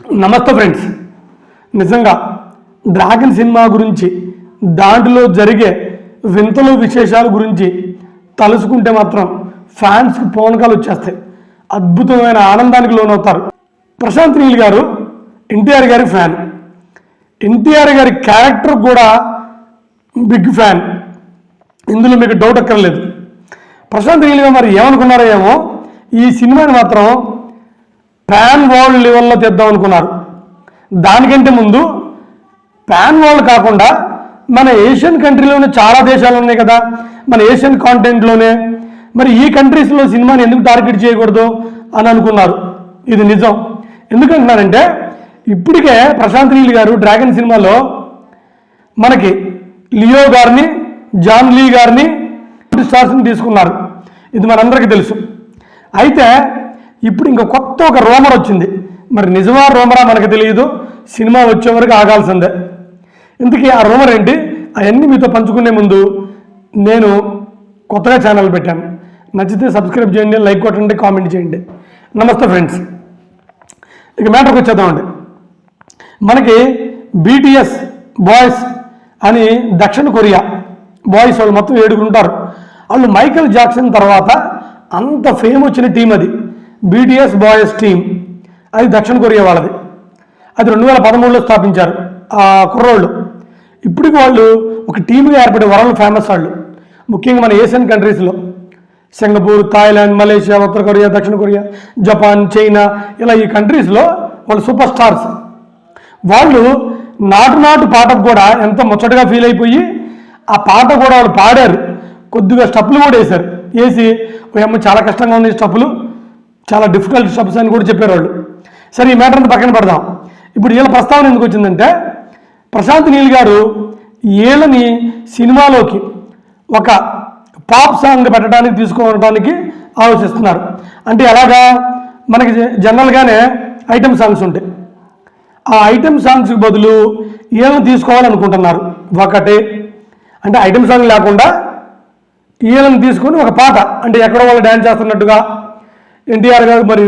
నమస్తే ఫ్రెండ్స్. నిజంగా dragon cinema గురించి దాంట్లో జరిగే వింతలు విశేషాల గురించి తలుసుకుంటే మాత్రం ఫ్యాన్స్కి పోనకాలు వచ్చేస్తాయి. అద్భుతమైన ఆనందానికి లోనవుతారు. ప్రశాంత్ నీల్ గారు ఎన్టీఆర్ గారి ఫ్యాన్. ఎన్టీఆర్ గారి క్యారెక్టర్ కూడా బిగ్ ఫ్యాన్. ఇందులో మీకు డౌట్ అక్కర్లేదు. ప్రశాంత్ నీల్ గారు మరి ఏమనుకున్నారో ఏమో ఈ సినిమాని మాత్రం ప్యాన్ వరల్డ్ లెవెల్లో తెద్దాం అనుకున్నారు. దానికంటే ముందు ప్యాన్ వరల్డ్ కాకుండా మన ఏషియన్ కంట్రీలోనే చాలా దేశాలు ఉన్నాయి కదా. మన ఏషియన్ కాంటెంట్లోనే మరి ఈ కంట్రీస్లో సినిమాని ఎందుకు టార్గెట్ చేయకూడదు అని అనుకున్నారు. ఇది నిజం. ఎందుకంటున్నారంటే ఇప్పటికే ప్రశాంత్ నీల్ గారు డ్రాగన్ సినిమాలో మనకి లియో గారిని జాన్ లీ గారిని స్టార్స్ని తీసుకున్నారు. ఇది మనందరికీ తెలుసు. అయితే ఇప్పుడు ఇంకా కొత్త ఒక రోమర్ వచ్చింది. మరి నిజమా రోమరా మనకు తెలియదు. సినిమా వచ్చే వరకు ఆగాల్సిందే. ఇంతకీ ఆ రోమర్ ఏంటి? అవన్నీ మీతో పంచుకునే ముందు నేను కొత్తగా ఛానల్ పెట్టాను. నచ్చితే సబ్స్క్రైబ్ చేయండి లైక్ కొట్టండి కామెంట్ చేయండి. నమస్తే ఫ్రెండ్స్. ఇక మ్యాటర్కి వచ్చేద్దామండి. మనకి బీటీఎస్ బాయ్స్ అని దక్షిణ కొరియా బాయ్స్ వాళ్ళు మొత్తం ఏడుగురు ఉంటారు. వాళ్ళు మైకేల్ జాక్సన్ తర్వాత అంత ఫేమ్ వచ్చిన టీం అది. బీటీఎస్ బాయ్స్ టీమ్ అది దక్షిణ కొరియా వాళ్ళది. అది రెండు వేల పదమూడులో స్థాపించారు. ఆ కుర్రోళ్ళు. ఇప్పటికి వాళ్ళు ఒక టీమ్గా ఏర్పడే వరల్డ్ ఫేమస్ వాళ్ళు. ముఖ్యంగా మన ఏషియన్ కంట్రీస్లో సింగపూర్ థాయిలాండ్ మలేషియా ఉత్తర కొరియా దక్షిణ కొరియా జపాన్ చైనా ఇలా ఈ కంట్రీస్లో వాళ్ళు సూపర్ స్టార్స్ వాళ్ళు నాటు నాటు పాటకు కూడా ఎంత ముచ్చటగా ఫీల్ అయిపోయి ఆ పాట కూడా వాళ్ళు పాడారు. కొద్దిగా స్టెప్పులు కూడా వేశారు. వేసి "ఓ అమ్మ చాలా కష్టంగా ఉంది స్టప్పులు స్టెప్పులు. చాలా డిఫికల్ట్ స్టెప్స్ అని కూడా చెప్పారు వాళ్ళు. సరే ఈ మ్యాటర్ పక్కన పెడదాం. ఇప్పుడు వీళ్ళ ప్రస్తావన ఎందుకు వచ్చిందంటే ప్రశాంత్ నీల్ గారు వీళ్ళని సినిమాలోకి ఒక పాప్ సాంగ్ పెట్టడానికి తీసుకోవడానికి ఆలోచిస్తున్నారు. అంటే ఎలాగా? మనకి జనరల్గానే ఐటమ్ సాంగ్స్ ఉంటాయి. ఆ ఐటమ్ సాంగ్స్కి బదులు వీళ్ళని తీసుకోవాలనుకుంటున్నారు. ఒకటి అంటే ఐటమ్ సాంగ్ లేకుండా వీళ్ళని తీసుకొని ఒక పాట అంటే ఎక్కడో వాళ్ళు డ్యాన్స్ చేస్తున్నట్టుగా ఎన్టీఆర్ గారు మరి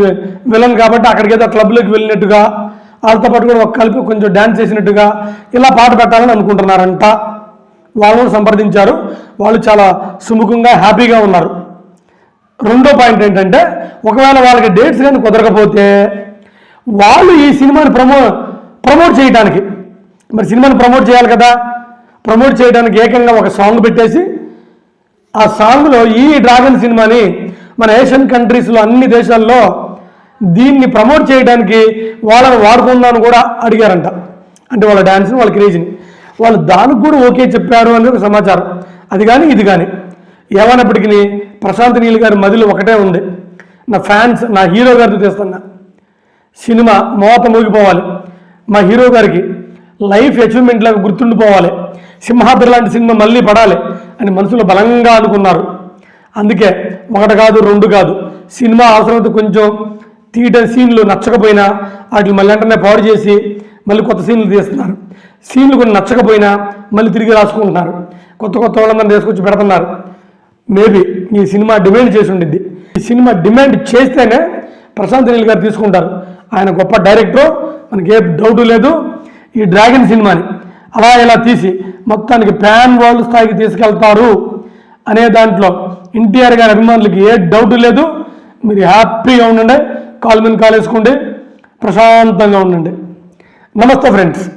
విలన్ కాబట్టి అక్కడికి క్లబ్లోకి వెళ్ళినట్టుగా వాళ్ళతో పాటు కూడా ఒక కలిపి కొంచెం డ్యాన్స్ చేసినట్టుగా ఇలా పాట పెట్టాలని అనుకుంటున్నారంట. వాళ్ళని సంప్రదించారు. వాళ్ళు చాలా సుముఖంగా హ్యాపీగా ఉన్నారు. రెండో పాయింట్ ఏంటంటే ఒకవేళ వాళ్ళకి డేట్స్ కానీ కుదరకపోతే వాళ్ళు ఈ సినిమాని ప్రమో ప్రమోట్ చేయడానికి మరి సినిమాని ప్రమోట్ చేయాలి కదా? ప్రమోట్ చేయడానికి ఏకంగా ఒక సాంగ్ పెట్టేసి ఆ సాంగ్లో ఈ డ్రాగన్ సినిమాని మన ఏషియన్ కంట్రీస్లో అన్ని దేశాల్లో దీన్ని ప్రమోట్ చేయడానికి వాళ్ళని వాడుకుందామని కూడా అడిగారంట. అంటే వాళ్ళ డ్యాన్స్ని వాళ్ళ క్రేజ్ని వాళ్ళు దానికి కూడా ఓకే చెప్పారు అనేది ఒక సమాచారం. అది కానీ ఇది కానీ. ఏమైనప్పటికీ ప్రశాంత్ నీల్ గారి మదిలో ఒకటే ఉంది. నా ఫ్యాన్స్ నా హీరో గారితో తీస్తున్నా. సినిమా మోత మోగిపోవాలి. మా హీరో గారికి లైఫ్ అచీవ్మెంట్ లాగా గుర్తుండిపోవాలి. సింహాద్రి లాంటి సినిమా మళ్ళీ పడాలి అని మనసులో బలంగా అనుకున్నారు. అందుకే ఒకటి కాదు రెండు కాదు. సినిమా అవసరమైతే కొంచెం తీయటం సీన్లు నచ్చకపోయినా వాటిని మళ్ళీ వెంటనే పాడు చేసి మళ్ళీ కొత్త సీన్లు తీస్తున్నారు. సీన్లు కొన్ని నచ్చకపోయినా మళ్ళీ తిరిగి రాసుకుంటున్నారు. కొత్త కొత్త వాళ్ళందరినీ తీసుకొచ్చి పెడుతున్నారు. మేబీ ఈ సినిమా డిమాండ్ చేసి ఉండిద్ది. ఈ సినిమా డిమాండ్ చేస్తేనే ప్రశాంత్ నీల్ గారు తీసుకుంటారు. ఆయన గొప్ప డైరెక్టర్. మనకి ఏ డౌట్ లేదు. ఈ డ్రాగన్ సినిమాని అలా ఇలా తీసి మొత్తానికి ప్యాన్ వరల్డ్ స్థాయికి తీసుకెళ్తారు అనే దాంట్లో ఎన్టీఆర్ గారి అభిమానులకి ఏ డౌట్ లేదు. మీరు హ్యాపీగా ఉండండి. కాలు మీద కాలు వేసుకోండి. ప్రశాంతంగా ఉండండి. నమస్తే ఫ్రెండ్స్